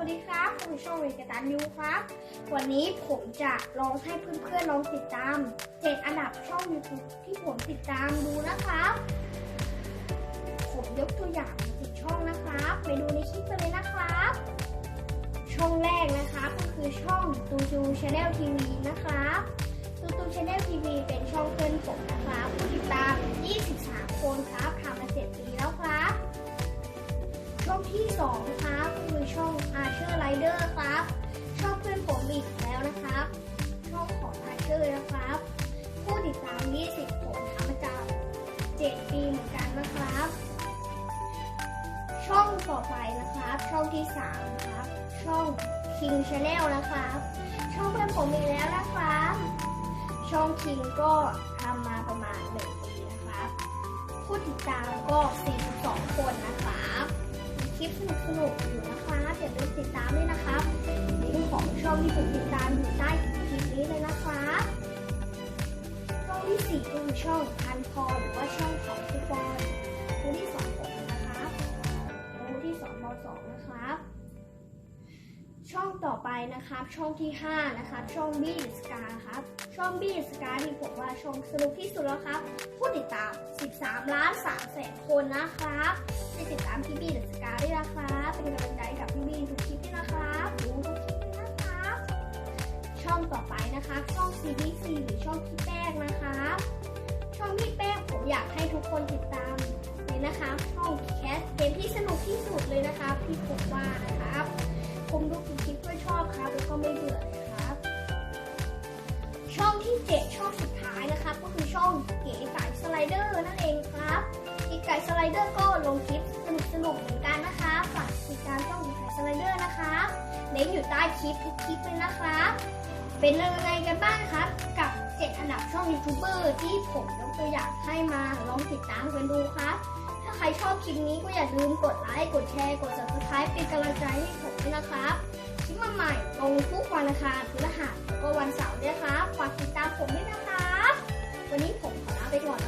วัสดีครับผมช่องเวกตันยูครับ วันนี้ผมจะลองให้เพื่อนๆลองติดตาม7อันดับช่อง YouTube ที่ผมติดตามดูนะครับ ผมยกตัวอย่างมาสิบช่องนะครับ ไปดูในคลิปกันเลยนะครับ ช่องแรกนะครับก็คือช่องตูจูชาแนลทีวีนะครับตูจูชาแนลทีวีเป็นช่องเพื่อนผมนะครับผู้ติดตาม 23 คนครับทำมาเจ็ดปีแล้วครับ ช่องที่ 2 ครับ คือช่อง Archer Rider ครับ ชองเพื่อนผมอีกแล้วนะครับ ช่องของ Archer นะครับ ผู้ติดตาม 20คนทำมาจาก7ปีเหมือนกันนะครับ ช่องต่อไปนะครับ ช่องที่ 3 นะครับ ช่อง King Channel นะครับ ช่องเพื่อนผมอีกแล้วนะครับ ช่อง King ก็ทำมาประมาณ 1 ปีนะครับ ผู้ติดตามก็ 42 คนนะครับ คลิปสนุกๆอยู่นะครับอย่าลืมติดตามด้วยนะครับลิงก์ของช่องที่ผมติดตามอยู่ใต้คลิปนี้เลยนะครับช่องที่สี่ก็คือช่องพันพอหรือว่าช่องของฟุตบอลช่องที่สองผมนะครับช่องที่สองบอสองนะครับ ช่องต่อไปนะครับ ช่องที่ห้านะครับ ช่องบี้สกาครับ ช่องบี้สกาที่ผมว่าช่องสนุกที่สุดแล้วครับ ผู้ติดตาม 13 ล้าน3แสนคนนะครับ ติดตามพี่บี้เดอะสกาด้วยนะครับ เป็นกำลังใจกับพี่บี้ทุกคลิปด้วยนะครับดูทุกคลิปด้วยนะครับ ช่องต่อไปนะครับช่อง CBC หรือช่องพี่แป้งนะครับช่องพี่แป้งผมอยากให้ทุกคนติดตามเลยนะครับช่องแคสเกมที่สนุกที่สุดเลยนะครับที่ผมว่านะครับผมดูคลิปก็ชอบครับแล้วก็ไม่เบื่อเลยครับ ช่องที่7ช่องสุดท้ายนะครับ ก็คือช่องเก๋ไก่สไลเดอร์นั่นเองครับเก๋ไก่สไลเดอร์ก็ลงคลิป นุกเหมือนกันนะคะ ฝากติดตามช่องเก๋ไก่สไลเดอร์นะคะเลิงก์อยู่ใต้คลิปทุกคลิปเลยนะครับ เป็นยังไงกันบ้างครับ กับ7อันดับช่องยูทูบเบอร์ที่ผมยกตัวอย่างให้มาลองติดตามกันดูครับ ถ้าใครชอบคลิปนี้ก็อย่าลืมกดไลค์ กดแชร์ กด subscribe เป็นกำลังใจให้ผมด้วยนะครับคลิปใหม่ๆลงทุกวันอังคารพฤหัสแล้วก็วันเสาร์ด้วยครับ ฝากติดตามผมด้วยนะครับ วันนี้ผมขอลาไปก่อนนะ